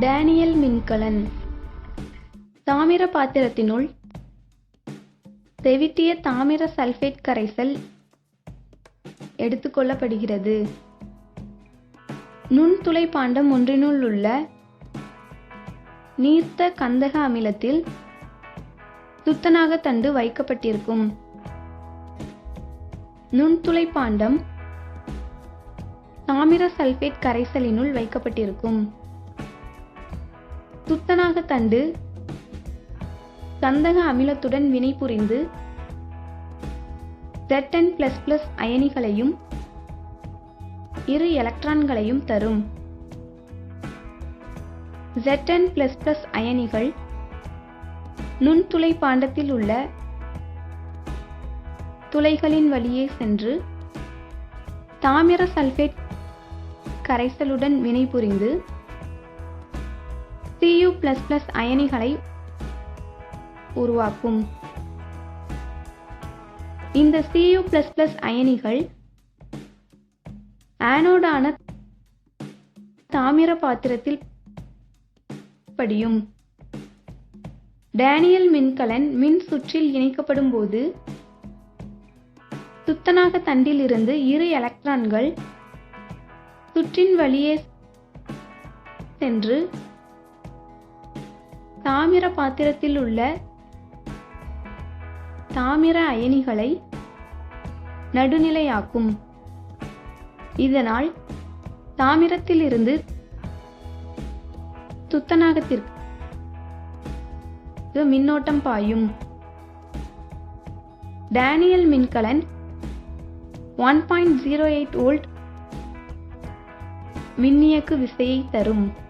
Daniel மின்கலன். தாமிர பாத்திரத்தினுள் செவிட்டிய தாமிர sulphate கரைசல் எடுத்துக்கொள்ளப்படுகிறது. நுண்துளை பாண்டம் ஒன்றினுள் உள்ள நீர்த்த கந்தக அமிலத்தில் துத்தநாக தண்டு வைக்கப்பட்டிருக்கும். நுண்துளை பாண்டம் தாமிர சல்பேட் கரைசலினுள் வைக்கப்பட்டிருக்கும். துத்தநாக தண்டு கந்தக அமிலத்துடன் வினைபுரிந்து Zn++ அயனிகளையும் இரு எலக்ட்ரான்களையும் தரும். Zn++ அயனிகள் நுண்துளை பாண்டத்தில் உள்ள துளைகளின் வழியே சென்று தாமிர சல்பேட் கரைசலுடன் வினைபுரிந்து Cu++ அயனிகளை உருவாக்கும். இந்த Cu++ அயனிகள் ஆனோடான தாமிர பாத்திரத்தில் படியும். டேனியல் மின்கலன் மின் சுற்றில் இணைக்கப்படும் போது துத்தநாக தண்டிலிருந்து இரு எலக்ட்ரான்கள் சுற்றின் வழியே சென்று தாமிர பாத்திரத்தில் உள்ள தாமிர அயனிகளை நடுநிலையாக்கும். இதனால் தாமிரத்திலிருந்து துத்தநாகத்திற்கு மின்னோட்டம் பாயும். Daniel மின்கலன் one point zero eight volt மின்னியக்கு விசையை தரும்.